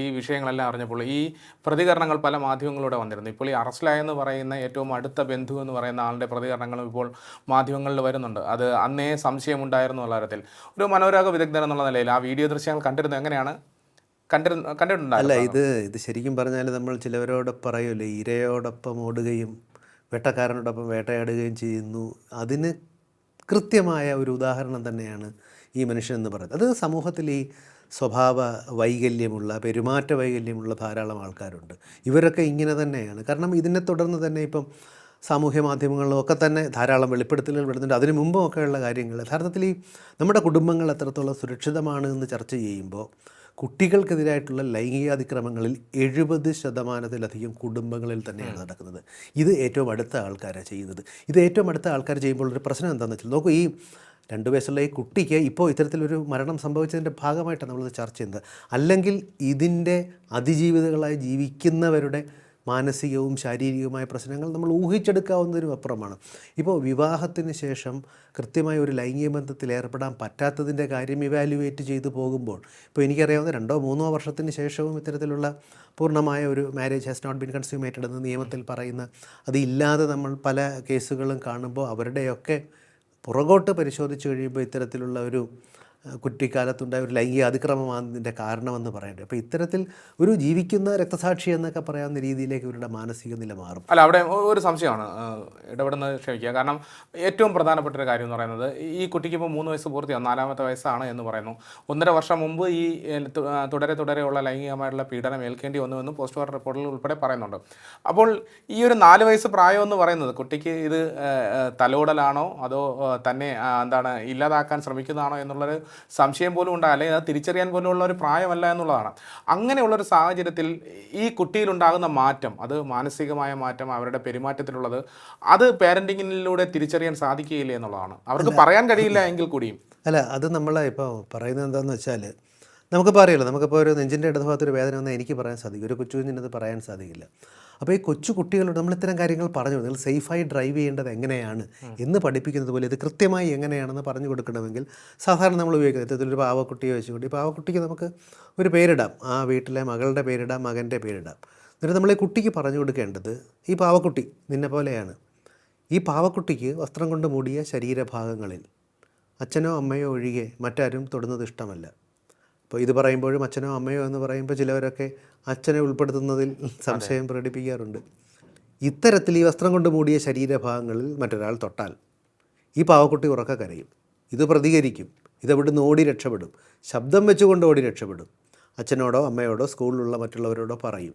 ഈ വിഷയങ്ങളെല്ലാം അറിഞ്ഞപ്പോൾ ഈ പ്രതികരണങ്ങൾ പല മാധ്യമങ്ങളിലൂടെ വന്നിരുന്നു. ഇപ്പോൾ ഈ അറസ്റ്റിലായെന്ന് പറയുന്ന ഏറ്റവും അടുത്ത ബന്ധു എന്ന് പറയുന്ന ആളുടെ പ്രതികരണങ്ങളും ഇപ്പോൾ മാധ്യമങ്ങളിൽ വരുന്നുണ്ട്. അത് അന്നേ സംശയമുണ്ടായിരുന്നു എന്നുള്ള തരത്തിൽ. ഒരു മനോരോഗ വിദഗ്ധൻ എന്നുള്ള നിലയിൽ ആ വീഡിയോ ദൃശ്യങ്ങൾ കണ്ടിരുന്നു. എങ്ങനെയാണ്? കണ്ടിരുന്നു അല്ല ഇത് ഇത് ശരിക്കും പറഞ്ഞാൽ നമ്മൾ ചിലവരോട് പറയുമല്ലോ ഇരയോടൊപ്പം ഓടുകയും വേട്ടക്കാരനോടൊപ്പം വേട്ടയാടുകയും ചെയ്യുന്നു. അതിന് കൃത്യമായ ഒരു ഉദാഹരണം തന്നെയാണ് ഈ മനുഷ്യനെന്ന് പറയുന്നത്. അത് സമൂഹത്തിൽ ഈ സ്വഭാവ വൈകല്യമുള്ള പെരുമാറ്റ വൈകല്യമുള്ള ധാരാളം ആൾക്കാരുണ്ട്. ഇവരൊക്കെ ഇങ്ങനെ തന്നെയാണ്. കാരണം ഇതിനെ തുടർന്ന് തന്നെ ഇപ്പം സാമൂഹ്യ മാധ്യമങ്ങളിലൊക്കെ തന്നെ ധാരാളം വെളിപ്പെടുത്തലുകൾ വരുന്നുണ്ട്. അതിനു മുമ്പും ഒക്കെയുള്ള കാര്യങ്ങൾ. യഥാർത്ഥത്തിൽ ഈ നമ്മുടെ കുടുംബങ്ങൾ എത്രത്തോളം സുരക്ഷിതമാണ് എന്ന് ചർച്ച ചെയ്യുമ്പോൾ കുട്ടികൾക്കെതിരായിട്ടുള്ള ലൈംഗികാതിക്രമങ്ങളിൽ എഴുപത് ശതമാനത്തിലധികം കുടുംബങ്ങളിൽ തന്നെയാണ് നടക്കുന്നത്. ഇത് ഏറ്റവും അടുത്ത ആൾക്കാരാണ് ചെയ്യുന്നത്. ഇത് ഏറ്റവും അടുത്ത ആൾക്കാർ ചെയ്യുമ്പോൾ ഒരു പ്രശ്നം എന്താണെന്ന് വെച്ചാൽ നോക്കൂ ഈ രണ്ട് വയസ്സുള്ള ഈ കുട്ടിക്ക് ഇപ്പോൾ ഇത്തരത്തിലൊരു മരണം സംഭവിച്ചതിന്റെ ഭാഗമായിട്ടാണ് നമ്മളിത് ചർച്ച ചെയ്യുന്നത്. അല്ലെങ്കിൽ ഇതിന്റെ അതിജീവിതകളായി ജീവിക്കുന്നവരുടെ മാനസികവും ശാരീരികവുമായ പ്രശ്നങ്ങൾ നമ്മൾ ഊഹിച്ചെടുക്കാവുന്നതിനും അപ്പുറമാണ്. ഇപ്പോൾ വിവാഹത്തിന് ശേഷം കൃത്യമായ ഒരു ലൈംഗിക ബന്ധത്തിൽ ഏർപ്പെടാൻ പറ്റാത്തതിന്റെ കാര്യം ഇവാലുവേറ്റ് ചെയ്തു പോകുമ്പോൾ ഇപ്പോൾ എനിക്കറിയാവുന്ന രണ്ടോ മൂന്നോ വർഷത്തിന് ശേഷവും ഇത്തരത്തിലുള്ള പൂർണമായ ഒരു marriage has not been consummated എന്ന് നിയമത്തിൽ പറയുന്ന അതില്ലാതെ നമ്മൾ പല കേസുകളും കാണുമ്പോൾ അവരുടെയൊക്കെ പുറകോട്ട് പരിശോധിച്ച് കഴിയുമ്പോൾ ഇത്തരത്തിലുള്ള ഒരു കുട്ടിക്കാലത്തുണ്ടായ ഒരു ലൈംഗിക അതിക്രമമാണ് ഇതിന്റെ കാരണമെന്ന് പറയേണ്ടത് അപ്പോൾ ഇത്തരത്തിൽ ഒരു ജീവിക്കുന്ന രക്തസാക്ഷി എന്നൊക്കെ പറയാവുന്ന രീതിയിലേക്ക് ഇവരുടെ മാനസിക നില മാറും. അല്ല അവിടെ ഒരു സംശയമാണ്. ഇടപെടുന്നത് ക്ഷമിക്കുക. കാരണം ഏറ്റവും പ്രധാനപ്പെട്ട ഒരു കാര്യം എന്ന് പറയുന്നത് ഈ കുട്ടിക്ക് ഇപ്പോൾ മൂന്ന് വയസ്സ് പൂർത്തിയാണ് നാലാമത്തെ വയസ്സാണ് എന്ന് പറയുന്നു. ഒന്നര വർഷം മുമ്പ് ഈ തുടരെ തുടരെയുള്ള ലൈംഗികമായിട്ടുള്ള പീഡനം ഏൽക്കേണ്ടി വന്നു വന്നുവെന്ന് പോസ്റ്റ് മോർട്ടം റിപ്പോർട്ടിൽ ഉൾപ്പെടെ പറയുന്നുണ്ട്. അപ്പോൾ ഈ ഒരു നാല് വയസ്സ് പ്രായം എന്ന് പറയുന്നത് കുട്ടിക്ക് ഇത് തലോടലാണോ അതോ തന്നെ എന്താണ് ഇല്ലാതാക്കാൻ ശ്രമിക്കുന്നതാണോ എന്നുള്ളൊരു സംശയം പോലും ഉണ്ടാകും അല്ലെങ്കിൽ അത് തിരിച്ചറിയാൻ പോലുമുള്ള ഒരു പ്രായമല്ല എന്നുള്ളതാണ്. അങ്ങനെയുള്ളൊരു സാഹചര്യത്തിൽ ഈ കുട്ടിയിലുണ്ടാകുന്ന മാറ്റം അത് മാനസികമായ മാറ്റം അവരുടെ പെരുമാറ്റത്തിലുള്ളത് അത് പാരന്റിങ്ങിലൂടെ തിരിച്ചറിയാൻ സാധിക്കുകയില്ല എന്നുള്ളതാണ്. അവർക്ക് പറയാൻ കഴിയില്ല എങ്കിൽ കൂടിയും. അല്ല അത് നമ്മൾ ഇപ്പോൾ പറയുന്നത് എന്താണെന്ന് വെച്ചാൽ നമുക്കിപ്പോൾ അറിയില്ല. നമുക്കിപ്പോൾ ഒരു നെഞ്ചിന്റെ ഇടതുഭാഗത്ത് ഒരു വേദന വന്നാൽ എനിക്ക് പറയാൻ സാധിക്കും. ഒരു കൊച്ചു കുഞ്ഞിനത് പറയാൻ സാധിക്കില്ല. അപ്പോൾ ഈ കൊച്ചു കുട്ടികളോട് നമ്മൾ ഇത്തരം കാര്യങ്ങൾ പറഞ്ഞു. നിങ്ങൾ സേഫായി ഡ്രൈവ് ചെയ്യേണ്ടത് എങ്ങനെയാണ്? എന്ന് പഠിപ്പിക്കുന്നത് പോലെ ഇത് കൃത്യമായി എങ്ങനെയാണെന്ന് പറഞ്ഞു കൊടുക്കണമെങ്കിൽ സാധാരണ നമ്മൾ ഉപയോഗിക്കുന്നത് ഇത്തരത്തിലൊരു പാവക്കുട്ടിയെ വെച്ചുകൊണ്ട് ഈ പാവക്കുട്ടിക്ക് നമുക്ക് ഒരു പേരിടാം. ആ വീട്ടിലെ മകളുടെ പേരിടാം മകന്റെ പേരിടാം. എന്നിട്ട് നമ്മൾ ഈ കുട്ടിക്ക് പറഞ്ഞു കൊടുക്കേണ്ടത് ഈ പാവക്കുട്ടി നിന്നെ പോലെയാണ്. ഈ പാവക്കുട്ടിക്ക് വസ്ത്രം കൊണ്ട് മൂടിയ ശരീരഭാഗങ്ങളിൽ അച്ഛനോ അമ്മയോ ഒഴികെ മറ്റാരും തൊടുന്നത് ഇഷ്ടമല്ല. അപ്പോൾ ഇത് പറയുമ്പോഴും അച്ഛനോ അമ്മയോ എന്ന് പറയുമ്പോൾ ചിലവരൊക്കെ അച്ഛനെ ഉൾപ്പെടുത്തുന്നതിൽ സംശയം പ്രകടിപ്പിക്കാറുണ്ട്. ഇത്തരത്തിൽ ഈ വസ്ത്രം കൊണ്ട് മൂടിയ ശരീരഭാഗങ്ങളിൽ മറ്റൊരാൾ തൊട്ടാൽ ഈ പാവക്കുട്ടി ഉറക്ക കരയും. ഇത് പ്രതികരിക്കും. ഇതവിടുന്ന് ഓടി രക്ഷപ്പെടും. ശബ്ദം വെച്ചുകൊണ്ട് ഓടി രക്ഷപ്പെടും. അച്ഛനോടോ അമ്മയോടോ സ്കൂളിലുള്ള മറ്റുള്ളവരോടോ പറയും.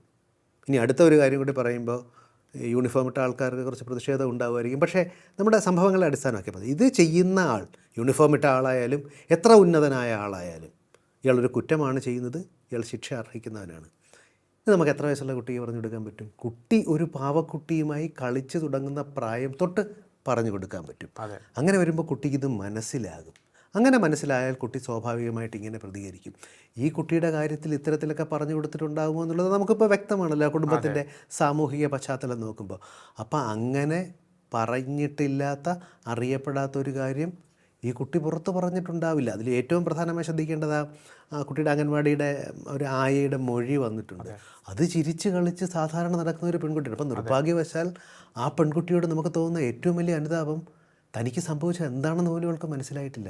ഇനി അടുത്ത ഒരു കാര്യം കൂടി പറയുമ്പോൾ യൂണിഫോം ഇട്ട ആൾക്കാർക്ക് കുറച്ച് പ്രതിഷേധം ഉണ്ടാവുമായിരിക്കും. പക്ഷേ നമ്മുടെ സംഭവങ്ങളെ അടിസ്ഥാനമാക്കി മതി ഇത് ചെയ്യുന്ന ആൾ യൂണിഫോം ഇട്ട ആളായാലും എത്ര ഉന്നതനായ ആളായാലും ഇയാളൊരു കുറ്റമാണ് ചെയ്യുന്നത്. ഇയാൾ ശിക്ഷ അർഹിക്കുന്നവനാണ്. ഇത് നമുക്ക് എത്ര വയസ്സുള്ള കുട്ടിയെ പറഞ്ഞു കൊടുക്കാൻ പറ്റും? കുട്ടി ഒരു പാവക്കുട്ടിയുമായി കളിച്ചു തുടങ്ങുന്ന പ്രായം തൊട്ട് പറഞ്ഞു കൊടുക്കാൻ പറ്റും. അങ്ങനെ വരുമ്പോൾ കുട്ടിക്ക് ഇത് മനസ്സിലാകും. അങ്ങനെ മനസ്സിലായാൽ കുട്ടി സ്വാഭാവികമായിട്ട് ഇങ്ങനെ പ്രതികരിക്കും. ഈ കുട്ടിയുടെ കാര്യത്തിൽ ഇത്തരത്തിലൊക്കെ പറഞ്ഞു കൊടുത്തിട്ടുണ്ടാകുമോ എന്നുള്ളത് നമുക്കിപ്പോൾ വ്യക്തമാണല്ലോ കുടുംബത്തിന്റെ സാമൂഹിക പശ്ചാത്തലം നോക്കുമ്പോൾ. അപ്പം അങ്ങനെ പറഞ്ഞിട്ടില്ലാത്ത അറിയപ്പെടാത്ത ഒരു കാര്യം ഈ കുട്ടി പുറത്ത് പറഞ്ഞിട്ടുണ്ടാവില്ല. അതിൽ ഏറ്റവും പ്രധാനമായി ശ്രദ്ധിക്കേണ്ടത് ആ കുട്ടിയുടെ അംഗൻവാടിയുടെ ഒരു ആയയുടെ മൊഴി വന്നിട്ടുണ്ട്. അത്. ചിരിച്ച് കളിച്ച് സാധാരണ നടക്കുന്ന ഒരു പെൺകുട്ടിയാണ്. അപ്പം നിർഭാഗ്യവശാൽ ആ പെൺകുട്ടിയോട് നമുക്ക് തോന്നുന്ന ഏറ്റവും വലിയ അനുതാപം തനിക്ക് സംഭവിച്ച എന്താണെന്ന് പോലും അവൾക്ക് മനസ്സിലായിട്ടില്ല.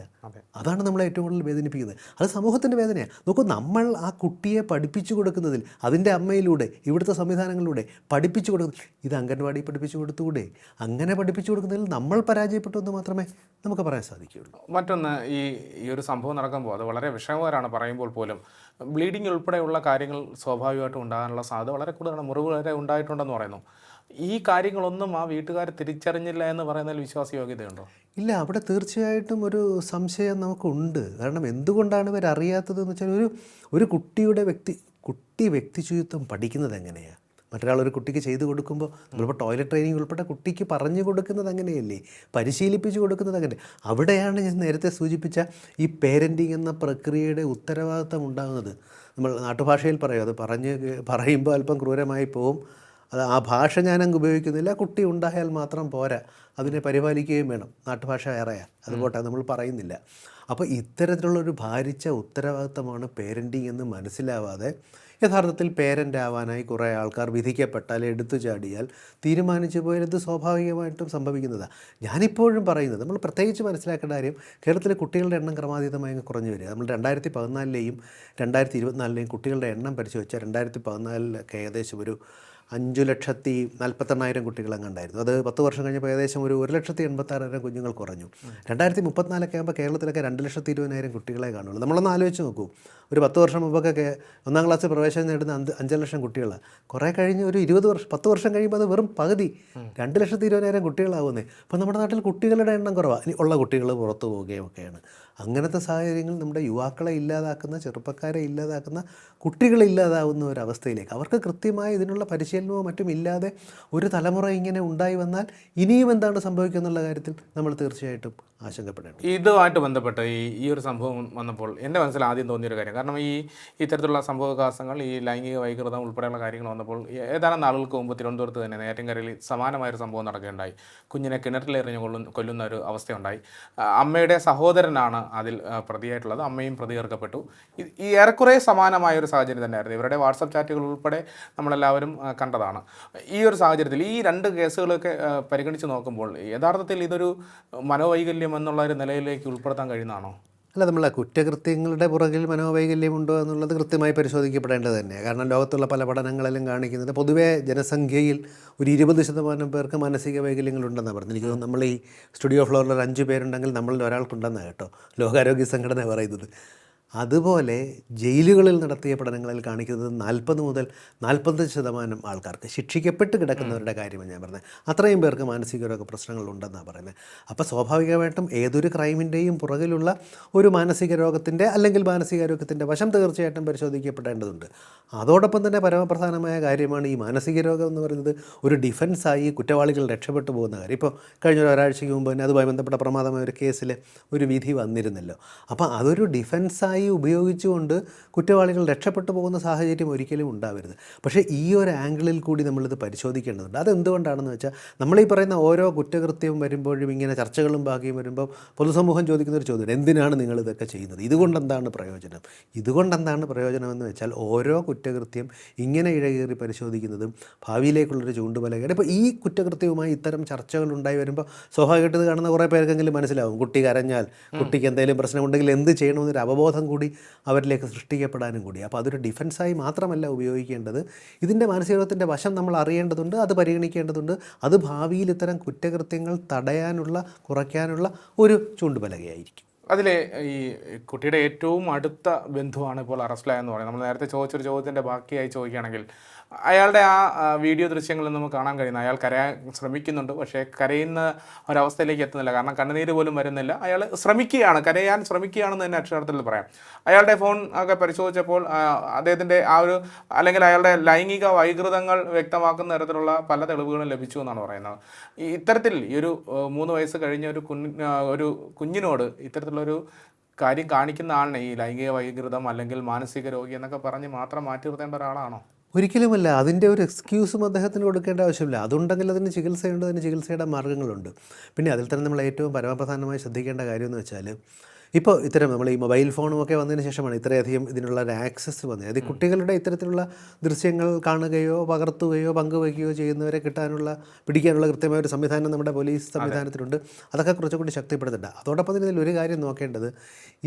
അതാണ് നമ്മളെ ഏറ്റവും കൂടുതൽ വേദനിപ്പിക്കുന്നത്. അത് സമൂഹത്തിന്റെ വേദനയാണ് നോക്കൂ നമ്മൾ ആ കുട്ടിയെ പഠിപ്പിച്ചു കൊടുക്കുന്നതിൽ അതിന്റെ അമ്മയിലൂടെ ഇവിടുത്തെ സംവിധാനങ്ങളിലൂടെ പഠിപ്പിച്ചു കൊടുക്കുന്നത് ഇത് അംഗൻവാടി പഠിപ്പിച്ചു കൊടുത്തുകൂടെ? അങ്ങനെ പഠിപ്പിച്ചു കൊടുക്കുന്നതിൽ നമ്മൾ പരാജയപ്പെട്ടു എന്ന് മാത്രമേ നമുക്ക് പറയാൻ സാധിക്കുകയുള്ളൂ. മറ്റൊന്ന് ഈ ഈ ഒരു സംഭവം നടക്കുമ്പോൾ അത് വളരെ വിഷമകരമാണ് പറയുമ്പോൾ പോലും. ബ്ലീഡിംഗ് ഉൾപ്പെടെയുള്ള കാര്യങ്ങൾ സ്വാഭാവികമായിട്ടും ഉണ്ടാകാനുള്ള സാധ്യത വളരെ കൂടുതലാണ്. മുറിവ് വരെ ഉണ്ടായിട്ടുണ്ടെന്ന് പറയുന്നു. ഈ കാര്യങ്ങളൊന്നും ആ വീട്ടുകാർ തിരിച്ചറിഞ്ഞില്ല എന്ന് പറയുന്നതിൽ വിശ്വാസയോഗ്യതയുണ്ടോ? ഇല്ല അവിടെ തീർച്ചയായിട്ടും ഒരു സംശയം നമുക്കുണ്ട്. കാരണം എന്തുകൊണ്ടാണ് ഇവർ അറിയാത്തതെന്ന് വെച്ചാൽ ഒരു ഒരു കുട്ടിയുടെ വ്യക്തി കുട്ടി വ്യക്തിശുചിത്വം പഠിക്കുന്നത് എങ്ങനെയാണ് മറ്റൊരാൾ ഒരു കുട്ടിക്ക് ചെയ്തു കൊടുക്കുമ്പോൾ നമ്മളിപ്പോൾ ടോയ്ലറ്റ് ട്രെയിനിങ് ഉൾപ്പെട്ട കുട്ടിക്ക് പറഞ്ഞു കൊടുക്കുന്നത് അങ്ങനെയല്ലേ? പരിശീലിപ്പിച്ച് കൊടുക്കുന്നത് അങ്ങനെ അവിടെയാണ് ഞാൻ നേരത്തെ സൂചിപ്പിച്ച ഈ പേരന്റിങ് എന്ന പ്രക്രിയയുടെ ഉത്തരവാദിത്തം ഉണ്ടാകുന്നത്. നമ്മൾ നാട്ടുഭാഷയിൽ പറയും അത് പറഞ്ഞ് പറയുമ്പോൾ അല്പം ക്രൂരമായി പോവും. അത് ആ ഭാഷ ഞാനങ്ങ് ഉപയോഗിക്കുന്നില്ല. കുട്ടി ഉണ്ടായാൽ മാത്രം പോരാ. അതിനെ പരിപാലിക്കുകയും വേണം. നാട്ടുഭാഷ വേറെയാണ് അതുപോട്ടെ നമ്മൾ പറയുന്നില്ല. അപ്പോൾ ഇത്തരത്തിലുള്ളൊരു ഭാരിച്ച ഉത്തരവാദിത്തമാണ് പേരന്റിങ് എന്ന് മനസ്സിലാവാതെ യഥാർത്ഥത്തിൽ പേരന്റ് ആവാനായി കുറേ ആൾക്കാർ വിധിക്കപ്പെട്ടാൽ എടുത്തു ചാടിയാൽ തീരുമാനിച്ചു പോയാൽ ഇത് സ്വാഭാവികമായിട്ടും സംഭവിക്കുന്നതാണ് ഞാനിപ്പോഴും പറയുന്നത് നമ്മൾ പ്രത്യേകിച്ച് മനസ്സിലാക്കേണ്ട കാര്യം കേരളത്തിലെ കുട്ടികളുടെ എണ്ണം ക്രമാതീതമായി കുറഞ്ഞു വരിക. നമ്മൾ രണ്ടായിരത്തി പതിനാലിലെയും രണ്ടായിരത്തി ഇരുപത്തിനാലിലെയും കുട്ടികളുടെ എണ്ണം പരിശോധിച്ചാൽ രണ്ടായിരത്തി പതിനാലിലൊക്കെ ഏകദേശം ഒരു അഞ്ചു ലക്ഷത്തി നാൽപ്പത്തെണ്ണായിരം കുട്ടികളങ്ങുണ്ടായിരുന്നു അത് പത്ത് വർഷം കഴിഞ്ഞപ്പോൾ ഏകദേശം ഒരു ഒരു ലക്ഷത്തി എൺപത്താറായിരം കുഞ്ഞുങ്ങൾ കുറഞ്ഞു. രണ്ടായിരത്തി മുപ്പത്തിനാലൊക്കെ ആകുമ്പോൾ കേരളത്തിലൊക്കെ രണ്ട് ലക്ഷത്തി ഇരുപതിനായിരം കുട്ടികളെ കാണുള്ളൂ. നമ്മളൊന്ന് ആലോചിച്ച് നോക്കൂ. ഒരു പത്ത് വർഷം മുമ്പൊക്കെ ഒന്നാം ക്ലാസ്സിൽ പ്രവേശനം നേടുന്ന അഞ്ച് അഞ്ചര ലക്ഷം കുട്ടികളാണ് കുറേ കഴിഞ്ഞ് ഒരു ഇരുപത് വർഷം പത്ത് വർഷം കഴിയുമ്പോൾ അത് വെറും പകുതി രണ്ട് ലക്ഷത്തി ഇരുപതിനായിരം കുട്ടികളാവുന്നത് അപ്പോൾ നമ്മുടെ നാട്ടിൽ കുട്ടികളുടെ എണ്ണം കുറവാണ് ഉള്ള കുട്ടികൾ പുറത്തു പോവുകയും ഒക്കെയാണ്. അങ്ങനത്തെ സാഹചര്യങ്ങൾ നമ്മുടെ യുവാക്കളെ ഇല്ലാതാക്കുന്ന ചെറുപ്പക്കാരെ ഇല്ലാതാക്കുന്ന കുട്ടികളെ ഇല്ലാതാവുന്ന ഒരു അവസ്ഥയിലേക്ക് അവർക്ക് കൃത്യമായി ഇതിനുള്ള പരിശീലനമോ മറ്റും ഇല്ലാതെ ഒരു തലമുറ ഇങ്ങനെ ഉണ്ടായി വന്നാൽ ഇനിയും എന്താണ് സംഭവിക്കുക എന്നുള്ള കാര്യത്തിൽ നമ്മൾ തീർച്ചയായിട്ടും ആശങ്കപ്പെടേണ്ടത് ഇതുമായിട്ട് ബന്ധപ്പെട്ട് ഈ ഈ ഒരു സംഭവം വന്നപ്പോൾ എന്റെ മനസ്സിൽ ആദ്യം തോന്നിയൊരു കാര്യം. കാരണം ഈ ഇത്തരത്തിലുള്ള സംഭവവികാസങ്ങൾ ഈ ലൈംഗിക വൈകൃതം ഉൾപ്പെടെയുള്ള കാര്യങ്ങൾ വന്നപ്പോൾ ഏതാനും നാളുകൾക്ക് മുമ്പ് തിരുവനന്തപുരത്ത് തന്നെ നേറ്റങ്കരയിൽ സമാനമായൊരു സംഭവം നടക്കുകയുണ്ടായി. കുഞ്ഞിനെ കിണറ്റിലെറിഞ്ഞ് കൊള്ളുന്ന കൊല്ലുന്ന ഒരു അവസ്ഥയുണ്ടായി. അമ്മയുടെ സഹോദരനാണ് അതിൽ പ്രതിയായിട്ടുള്ളത് അമ്മയും പ്രതി ചേർക്കപ്പെട്ടു ഈ- ഈ ഏറെക്കുറെ സമാനമായ ഒരു സാഹചര്യം തന്നെയായിരുന്നു. ഇവരുടെ വാട്സപ്പ് ചാറ്റുകൾ ഉൾപ്പെടെ നമ്മളെല്ലാവരും കണ്ടതാണ്. ഈ ഒരു സാഹചര്യത്തിൽ ഈ രണ്ട് കേസുകളൊക്കെ പരിഗണിച്ച് നോക്കുമ്പോൾ യഥാർത്ഥത്തിൽ ഇതൊരു മനോവൈകല്യം എന്നുള്ള ഒരു നിലയിലേക്ക് ഉൾപ്പെടുത്താൻ കഴിയുന്നതാണോ? അല്ല നമ്മൾ കുറ്റകൃത്യങ്ങളുടെ പുറകിൽ മനോവൈകല്യമുണ്ടോ എന്നുള്ളത് കൃത്യമായി പരിശോധിക്കപ്പെടേണ്ടത് തന്നെയാണ് കാരണം ലോകത്തുള്ള പല പഠനങ്ങളിലും കാണിക്കുന്നത് പൊതുവേ ജനസംഖ്യയിൽ ഒരു ഇരുപത് ശതമാനം പേർക്ക് മാനസിക വൈകല്യങ്ങളുണ്ടെന്നാണ് പറഞ്ഞത്. എനിക്ക് തോന്നുന്നു നമ്മൾ ഈ സ്റ്റുഡിയോ ഫ്ലോറിൽ ഒരു അഞ്ച് പേരുണ്ടെങ്കിൽ നമ്മളിൽ ഒരാൾക്കുണ്ടെന്നാണ് കേട്ടോ ലോകാരോഗ്യ സംഘടന പറയുന്നത്. അതുപോലെ ജയിലുകളിൽ നടത്തിയ പഠനങ്ങളിൽ കാണിക്കുന്നത് നാൽപ്പത് മുതൽ നാൽപ്പത്തഞ്ച് ശതമാനം ആൾക്കാർക്ക് ശിക്ഷിക്കപ്പെട്ട് കിടക്കുന്നവരുടെ കാര്യമാണ് ഞാൻ പറഞ്ഞത്. അത്രയും പേർക്ക് മാനസിക രോഗ പ്രശ്നങ്ങളുണ്ടെന്നാണ് പറയുന്നത്. അപ്പോൾ സ്വാഭാവികമായിട്ടും ഏതൊരു ക്രൈമിന്റെയും പുറകിലുള്ള ഒരു മാനസിക രോഗത്തിന്റെ അല്ലെങ്കിൽ മാനസികാരോഗ്യത്തിന്റെ വശം തീർച്ചയായിട്ടും പരിശോധിക്കപ്പെടേണ്ടതുണ്ട്. അതോടൊപ്പം തന്നെ പരമപ്രധാനമായ കാര്യമാണ് ഈ മാനസിക രോഗം എന്ന് പറയുന്നത് ഒരു ഡിഫൻസായി കുറ്റവാളികൾ രക്ഷപ്പെട്ടു പോകുന്ന കാര്യം. ഇപ്പോൾ കഴിഞ്ഞ ഒരാഴ്ചയ്ക്ക് മുമ്പ് തന്നെ അതുമായി ബന്ധപ്പെട്ട പ്രമാദമായ ഒരു കേസിൽ ഒരു വിധി വന്നിരുന്നല്ലോ. അപ്പോൾ അതൊരു ഡിഫൻസായി ഉപയോഗിച്ചുകൊണ്ട് കുറ്റവാളികൾ രക്ഷപ്പെട്ടു പോകുന്ന സാഹചര്യം ഒരിക്കലും ഉണ്ടാവരുത്. പക്ഷേ ഈ ഒരു ആംഗിളിൽ കൂടി നമ്മളിത് പരിശോധിക്കേണ്ടതുണ്ട്. അതെന്തുകൊണ്ടാണെന്ന് വെച്ചാൽ നമ്മളീ പറയുന്ന ഓരോ കുറ്റകൃത്യവും വരുമ്പോഴും ഇങ്ങനെ ചർച്ചകളും ബാക്കിയും വരുമ്പോൾ പൊതുസമൂഹം ചോദിക്കുന്ന ഒരു ചോദ്യം എന്തിനാണ് നിങ്ങൾ ഇതൊക്കെ ചെയ്യുന്നത്? ഇതുകൊണ്ട് എന്താണ് പ്രയോജനം? ഇതുകൊണ്ട് എന്താണ് പ്രയോജനം എന്ന് വെച്ചാൽ ഓരോ കുറ്റകൃത്യം ഇങ്ങനെ ഇഴകേറി പരിശോധിക്കുന്നതും ഭാവിയിലേക്കുള്ളൊരു ചൂണ്ടുപലകയാണ് ഇപ്പോൾ ഈ കുറ്റകൃത്യവുമായി ഇത്തരം ചർച്ചകൾ ഉണ്ടായി വരുമ്പോൾ സ്വാഭാവികമായിട്ട് ഇത് കാണുന്ന കുറേ പേർക്കെങ്കിലും മനസ്സിലാവും. കുട്ടി കരഞ്ഞാൽ കുട്ടിക്ക് എന്തെങ്കിലും പ്രശ്നമുണ്ടെങ്കിൽ എന്ത് ചെയ്യണമെന്നൊരു അവബോധം കൂടി അവരിലേക്ക് സൃഷ്ടിക്കപ്പെടാനും കൂടി. അപ്പോൾ അതൊരു ഡിഫൻസായി മാത്രമല്ല ഉപയോഗിക്കേണ്ടത്. ഇതിന്റെ മാനസികത്തിന്റെ വശം നമ്മൾ അറിയേണ്ടതുണ്ട് അത് പരിഗണിക്കേണ്ടതുണ്ട്. അത് ഭാവിയിൽ ഇത്തരം കുറ്റകൃത്യങ്ങൾ തടയാനുള്ള കുറയ്ക്കാനുള്ള ഒരു ചൂണ്ടുപലകയായിരിക്കും. അതിലെ ഈ കുട്ടിയുടെ ഏറ്റവും അടുത്ത ബന്ധുവാണ് ഇപ്പോൾ അറസ്റ്റിലായെന്ന് പറയുന്നത്. നമ്മൾ നേരത്തെ ചോദിച്ചൊരു ചോദ്യത്തിന്റെ ബാക്കിയായി ചോദിക്കുകയാണെങ്കിൽ അയാളുടെ ആ വീഡിയോ ദൃശ്യങ്ങളിൽ നമുക്ക് കാണാൻ കഴിയുന്ന. അയാൾ കരയാൻ ശ്രമിക്കുന്നുണ്ട് പക്ഷേ കരയുന്ന ഒരവസ്ഥയിലേക്ക് എത്തുന്നില്ല. കാരണം കണ്ണുനീര് പോലും വരുന്നില്ല. അയാൾ ശ്രമിക്കുകയാണ് കരയാൻ ശ്രമിക്കുകയാണെന്ന് തന്നെ അക്ഷരാർത്ഥത്തിൽ പറയാം. അയാളുടെ ഫോൺ ഒക്കെ പരിശോധിച്ചപ്പോൾ അദ്ദേഹത്തിന്റെ ആ ഒരു അല്ലെങ്കിൽ അയാളുടെ ലൈംഗിക വൈകൃതങ്ങൾ വ്യക്തമാക്കുന്ന തരത്തിലുള്ള പല തെളിവുകളും ലഭിച്ചു എന്നാണ് പറയുന്നത്. ഇത്തരത്തിൽ ഈ ഒരു മൂന്ന് വയസ്സ് കഴിഞ്ഞ ഒരു കുഞ്ഞ് ഒരു കുഞ്ഞിനോട് ഇത്തരത്തിലുള്ളൊരു കാര്യം കാണിക്കുന്ന ആളിനെ ഈ ലൈംഗിക വൈകൃതം അല്ലെങ്കിൽ മാനസിക രോഗി എന്നൊക്കെ പറഞ്ഞ് മാത്രം മാറ്റി നിർത്തേണ്ട ഒരാളാണോ? ഒരിക്കലുമല്ല അതിന്റെ ഒരു എക്സ്ക്യൂസും അദ്ദേഹത്തിന് കൊടുക്കേണ്ട ആവശ്യമില്ല. അതുണ്ടെങ്കിൽ അതിന് ചികിത്സയുണ്ട് അതിന് ചികിത്സയുടെ മാർഗങ്ങളുണ്ട് പിന്നെ അതിൽ തന്നെ നമ്മൾ ഏറ്റവും പരമപ്രധാനമായി ശ്രദ്ധിക്കേണ്ട കാര്യം എന്ന് വെച്ചാൽ ഇപ്പോൾ ഇത്തരം നമ്മൾ ഈ മൊബൈൽ ഫോണും ഒക്കെ വന്നതിന് ശേഷമാണ് ഇത്രയധികം ഇതിനുള്ള ഒരു ആക്സസ് വന്നത്. അത് കുട്ടികളുടെ ഇത്തരത്തിലുള്ള ദൃശ്യങ്ങൾ കാണുകയോ പകർത്തുകയോ പങ്കുവയ്ക്കുകയോ ചെയ്യുന്നവരെ കിട്ടാനുള്ള പിടിക്കാനുള്ള കൃത്യമായ ഒരു സംവിധാനം നമ്മുടെ പോലീസ് സംവിധാനത്തിലുണ്ട്. അതൊക്കെ കുറച്ചുകൂടി ശക്തിപ്പെടുത്തുന്നുണ്ട് അതോടൊപ്പം തന്നെ ഇതിൽ ഒരു കാര്യം നോക്കേണ്ടത്.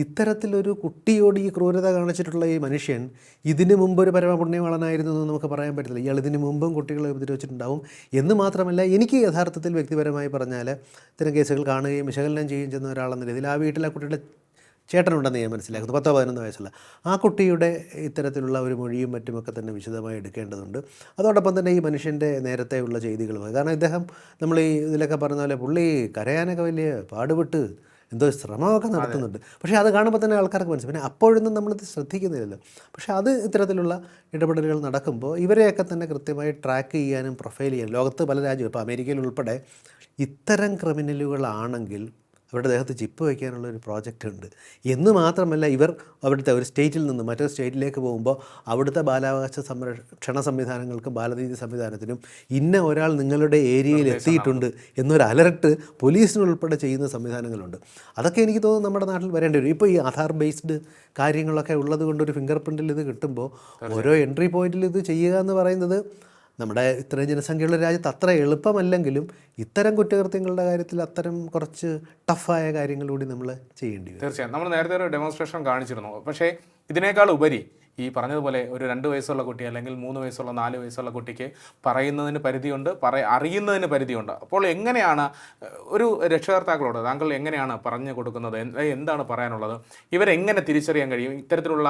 ഇത്തരത്തിലൊരു കുട്ടിയോട് ഈ ക്രൂരത കാണിച്ചിട്ടുള്ള ഈ മനുഷ്യൻ ഇതിനു മുമ്പ് ഒരു പരമപുണ്യവാളനായിരുന്നു എന്ന് നമുക്ക് പറയാൻ പറ്റില്ല ഇയാൾ ഇതിനു മുമ്പും കുട്ടികളെ ഉപദ്രവിച്ചിട്ടുണ്ടാവും എന്ന് മാത്രമല്ല എനിക്ക് യഥാർത്ഥത്തിൽ വ്യക്തിപരമായി പറഞ്ഞാൽ ഇത്തരം കേസുകൾ കാണുകയും വിശകലനം ചെയ്യുകയും ചെയ്യുന്ന ഒരാളെന്ന രീതിയിൽ ആ വീട്ടിലെ കുട്ടിയുടെ ചേട്ടനുണ്ടെന്ന് ഞാൻ മനസ്സിലാക്കുന്നു. പത്തോ പതിനൊന്ന് വയസ്സുള്ള. ആ കുട്ടിയുടെ ഇത്തരത്തിലുള്ള ഒരു മൊഴിയും മറ്റുമൊക്കെ തന്നെ വിശദമായി എടുക്കേണ്ടതുണ്ട്. അതോടൊപ്പം തന്നെ ഈ മനുഷ്യന്റെ നേരത്തെയുള്ള ചെയ്തികളും കാരണം ഇദ്ദേഹം നമ്മൾ ഈ ഇതിലൊക്കെ പറഞ്ഞ പോലെ പുള്ളി കരയാനൊക്കെ വലിയ പാടുപെട്ട് എന്തോ ശ്രമമൊക്കെ നടത്തുന്നുണ്ട്. പക്ഷേ അത് കാണുമ്പോൾ തന്നെ ആൾക്കാർക്ക് മനസ്സിലായി പിന്നെ അപ്പോഴൊന്നും നമ്മളിത് ശ്രദ്ധിക്കുന്നില്ലല്ലോ. പക്ഷേ അത് ഇത്തരത്തിലുള്ള ഇടപെടലുകൾ നടക്കുമ്പോൾ ഇവരെയൊക്കെ തന്നെ കൃത്യമായി ട്രാക്ക് ചെയ്യാനും പ്രൊഫൈൽ ചെയ്യാനും. ലോകത്ത് പല രാജ്യവും ഇപ്പോൾ അമേരിക്കയിൽ ഉൾപ്പെടെ ഇത്തരം ക്രിമിനലുകളാണെങ്കിൽ അവരുടെ ദേഹത്ത് ചിപ്പ് വയ്ക്കാനുള്ള ഒരു പ്രോജക്റ്റ് ഉണ്ട്. എന്ന് മാത്രമല്ല ഇവർ അവിടുത്തെ ഒരു സ്റ്റേറ്റിൽ നിന്ന് മറ്റൊരു സ്റ്റേറ്റിലേക്ക് പോകുമ്പോൾ അവിടുത്തെ ബാലാവകാശ സംരക്ഷണ സംവിധാനങ്ങൾക്കും ബാലനീതി സംവിധാനത്തിനും ഇന്ന ഒരാൾ നിങ്ങളുടെ ഏരിയയിൽ എത്തിയിട്ടുണ്ട് എന്നൊരു അലർട്ട് പോലീസിനുൾപ്പെടെ ചെയ്യുന്ന സംവിധാനങ്ങളുണ്ട്. അതൊക്കെ എനിക്ക് തോന്നുന്നു നമ്മുടെ നാട്ടിൽ വരേണ്ടി വരും. ഇപ്പോൾ ഈ ആധാർ ബേസ്ഡ് കാര്യങ്ങളൊക്കെ ഉള്ളത് കൊണ്ട് ഒരു ഫിംഗർ പ്രിന്റിൽ ഇത് കിട്ടുമ്പോൾ ഓരോ എൻട്രി പോയിന്റിൽ ഇത് ചെയ്യുക എന്ന് പറയുന്നത് നമ്മുടെ ഇത്രയും ജനസംഖ്യയുള്ള രാജ്യത്ത് അത്ര എളുപ്പമല്ലെങ്കിലും ഇത്തരം കുറ്റകൃത്യങ്ങളുടെ കാര്യത്തിൽ അത്തരം കുറച്ച് ടഫായ കാര്യങ്ങൾ കൂടി നമ്മൾ ചെയ്യേണ്ടി വരും. തീർച്ചയായും. നമ്മൾ നേരത്തെ ഒരു ഡെമോൺസ്ട്രേഷൻ കാണിച്ചിരുന്നു. പക്ഷേ ഇതിനേക്കാൾ ഉപരി ഈ പറഞ്ഞതുപോലെ ഒരു രണ്ട് വയസ്സുള്ള കുട്ടി അല്ലെങ്കിൽ മൂന്ന് വയസ്സുള്ള നാല് വയസ്സുള്ള കുട്ടിക്ക് പറയുന്നതിന് പരിധിയുണ്ട് പറ അറിയുന്നതിന് പരിധിയുണ്ട്. അപ്പോൾ എങ്ങനെയാണ് ഒരു രക്ഷകർത്താക്കളോട് താങ്കൾ എങ്ങനെയാണ് പറഞ്ഞു കൊടുക്കുന്നത്? എന്താണ് പറയാനുള്ളത്? ഇവരെങ്ങനെ തിരിച്ചറിയാൻ കഴിയും? ഇത്തരത്തിലുള്ള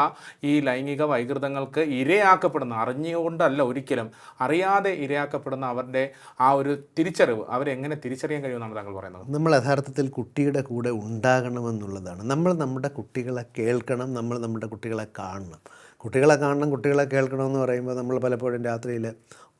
ഈ ലൈംഗിക വൈകൃതങ്ങൾക്ക് ഇരയാക്കപ്പെടുന്ന അറിഞ്ഞുകൊണ്ടല്ല ഒരിക്കലും അറിയാതെ ഇരയാക്കപ്പെടുന്ന അവരുടെ ആ ഒരു തിരിച്ചറിവ് അവരെങ്ങനെ തിരിച്ചറിയാൻ കഴിയുമെന്നാണ് താങ്കൾ പറയുന്നത്? നമ്മൾ യഥാർത്ഥത്തിൽ കുട്ടിയുടെ കൂടെ ഉണ്ടാകണമെന്നുള്ളതാണ്. നമ്മൾ നമ്മുടെ കുട്ടികളെ കേൾക്കണം നമ്മൾ നമ്മുടെ കുട്ടികളെ കാണണം. കുട്ടികളെ കാണണം കുട്ടികളെ കേൾക്കണം എന്ന് പറയുമ്പോൾ നമ്മൾ പലപ്പോഴും രാത്രിയിൽ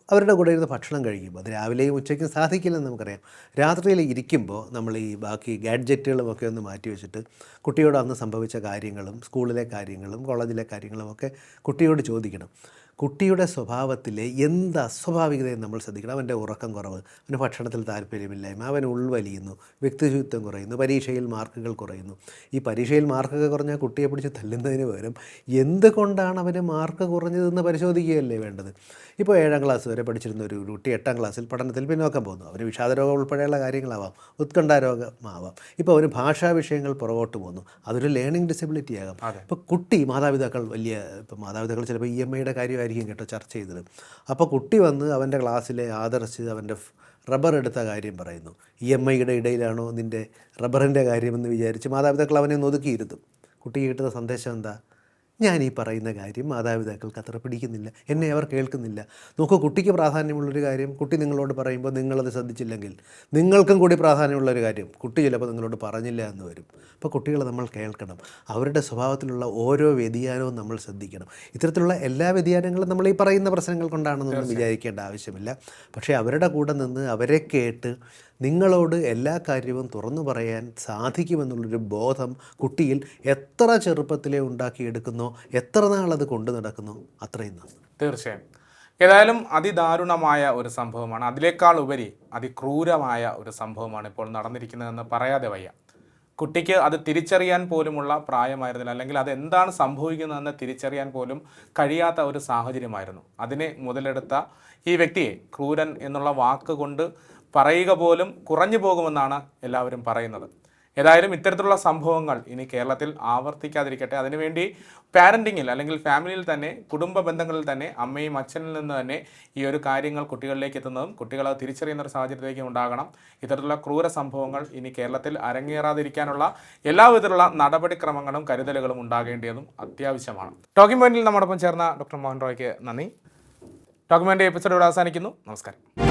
അവരുടെ കൂടെ ഇരുന്ന് ഭക്ഷണം കഴിക്കുമ്പോൾ അത് രാവിലെയും ഉച്ചയ്ക്കും സാധിക്കില്ലെന്ന് നമുക്കറിയാം. രാത്രിയിൽ ഇരിക്കുമ്പോൾ നമ്മൾ ഈ ബാക്കി ഗാഡ്ജറ്റുകളുമൊക്കെ ഒന്ന് മാറ്റി വെച്ചിട്ട് കുട്ടിയോട് അന്ന് സംഭവിച്ച കാര്യങ്ങളും സ്കൂളിലെ കാര്യങ്ങളും കോളേജിലെ കാര്യങ്ങളും ഒക്കെ കുട്ടിയോട് ചോദിക്കണം. കുട്ടിയുടെ സ്വഭാവത്തിലെ എന്ത് അസ്വാഭാവികതയും നമ്മൾ ശ്രദ്ധിക്കണം. അവന്റെ ഉറക്കം കുറവ് അവന് ഭക്ഷണത്തിൽ താല്പര്യമില്ലായ്മ അവൻ ഉൾവലിയുന്നു വ്യക്തിശുചിത്വം കുറയുന്നു പരീക്ഷയിൽ മാർക്കുകൾ കുറയുന്നു. ഈ പരീക്ഷയിൽ മാർക്കൊക്കെ കുറഞ്ഞാൽ കുട്ടിയെ പിടിച്ച് തല്ലുന്നതിന് പകരം എന്തുകൊണ്ടാണ് അവന് മാർക്ക് കുറഞ്ഞതെന്ന് പരിശോധിക്കുകയല്ലേ വേണ്ടത്? ഇപ്പോൾ ഏഴാം ക്ലാസ് വരെ പഠിച്ചിരുന്ന ഒരു കുട്ടി എട്ടാം ക്ലാസ്സിൽ പഠനത്തിൽ പിന്നോക്കം പോകുന്നു. അവന് വിഷാദരോഗം ഉൾപ്പെടെയുള്ള കാര്യങ്ങളാവാം ഉത്കണ്ഠാരോഗമാവാം. ഇപ്പോൾ അവന് ഭാഷാ വിഷയങ്ങൾ പുറകോട്ട് പോകുന്നു. അതൊരു ലേണിംഗ് ഡിസബിലിറ്റി ആകാം. ഇപ്പോൾ കുട്ടി മാതാപിതാക്കൾ വലിയ ഇപ്പോൾ മാതാപിതാക്കൾ ചിലപ്പോൾ ഇ എം ഐയുടെ കാര്യമായിരിക്കും കേട്ടോ ചർച്ച ചെയ്തത്. അപ്പോൾ കുട്ടി വന്ന് അവന്റെ ക്ലാസ്സിലെ ആദർശ് അവന്റെ റബ്ബർ എടുത്ത കാര്യം പറയുന്നു. ഇ എം ഐയുടെ ഇടയിലാണോ നിന്റെ റബ്ബറിന്റെ കാര്യമെന്ന് വിചാരിച്ച് മാതാപിതാക്കൾ അവനെ ഒന്ന് ഒതുക്കിയിരുത്തും. കുട്ടിക്ക് കിട്ടുന്ന സന്ദേശം എന്താ? ഞാൻ ഈ പറയുന്ന കാര്യം മാതാപിതാക്കൾക്ക് അത്ര പിടിക്കുന്നില്ല. എന്നെ അവർ കേൾക്കുന്നില്ല. നോക്കൂ കുട്ടിക്ക് പ്രാധാന്യമുള്ളൊരു കാര്യം കുട്ടി നിങ്ങളോട് പറയുമ്പോൾ നിങ്ങളത് ശ്രദ്ധിച്ചില്ലെങ്കിൽ നിങ്ങൾക്കും കൂടി പ്രാധാന്യമുള്ളൊരു കാര്യം കുട്ടി ചിലപ്പോൾ നിങ്ങളോട് പറഞ്ഞില്ല എന്ന് വരും. അപ്പോൾ കുട്ടികളെ നമ്മൾ കേൾക്കണം. അവരുടെ സ്വഭാവത്തിലുള്ള ഓരോ വ്യതിയാനവും നമ്മൾ ശ്രദ്ധിക്കണം. ഇത്തരത്തിലുള്ള എല്ലാ വ്യതിയാനങ്ങളും നമ്മൾ ഈ പറയുന്ന പ്രശ്നങ്ങൾ കൊണ്ടാണെന്നൊന്നും വിചാരിക്കേണ്ട ആവശ്യമില്ല. പക്ഷേ അവരുടെ കൂടെ നിന്ന് അവരെ കേട്ട് നിങ്ങളോട് എല്ലാ കാര്യവും തുറന്നു പറയാൻ സാധിക്കുമെന്നുള്ളൊരു ബോധം കുട്ടിയിൽ എത്ര ചെറുപ്പത്തിലേ ഉണ്ടാക്കിയെടുക്കുന്നോ എത്ര നാളത് കൊണ്ടു നടക്കുന്നോ അത്രയും നന്ന് തീർച്ചയായും. ഏതായാലും അതിദാരുണമായ ഒരു സംഭവമാണ്. അതിലേക്കാൾ ഉപരി അതിക്രൂരമായ ഒരു സംഭവമാണ് ഇപ്പോൾ നടന്നിരിക്കുന്നതെന്ന് പറയാതെ വയ്യ. കുട്ടിക്ക് അത് തിരിച്ചറിയാൻ പോലുമുള്ള പ്രായമായിരുന്നില്ല. അല്ലെങ്കിൽ അത് എന്താണ് സംഭവിക്കുന്നതെന്ന് തിരിച്ചറിയാൻ പോലും കഴിയാത്ത ഒരു സാഹചര്യമായിരുന്നു. അതിനെ മുതലെടുത്ത ഈ വ്യക്തിയെ ക്രൂരൻ എന്നുള്ള വാക്ക് കൊണ്ട് പറയുക പോലും കുറഞ്ഞു പോകുമെന്നാണ് എല്ലാവരും പറയുന്നത്. ഏതായാലും ഇത്തരത്തിലുള്ള സംഭവങ്ങൾ ഇനി കേരളത്തിൽ ആവർത്തിക്കാതിരിക്കട്ടെ. അതിനുവേണ്ടി പാരന്റിങ്ങിൽ അല്ലെങ്കിൽ ഫാമിലിയിൽ തന്നെ കുടുംബ ബന്ധങ്ങളിൽ തന്നെ അമ്മയും അച്ഛനിൽ നിന്ന് തന്നെ ഈ ഒരു കാര്യങ്ങൾ കുട്ടികളിലേക്ക് എത്തുന്നതും കുട്ടികൾ അത് തിരിച്ചറിയുന്ന ഒരു സാഹചര്യത്തിലേക്ക് ഉണ്ടാകണം. ഇത്തരത്തിലുള്ള ക്രൂര സംഭവങ്ങൾ ഇനി കേരളത്തിൽ അരങ്ങേറാതിരിക്കാനുള്ള എല്ലാവിധത്തിലുള്ള നടപടിക്രമങ്ങളും കരുതലുകളും ഉണ്ടാകേണ്ടതും അത്യാവശ്യമാണ്. ടോക്കിംഗ് പോയിന്റിൽ നമ്മോടൊപ്പം ചേർന്ന ഡോക്ടർ മോഹൻ റോയ്ക്ക് നന്ദി. പോയിന്റ് എപ്പിസോഡ് അവസാനിക്കുന്നു. നമസ്കാരം.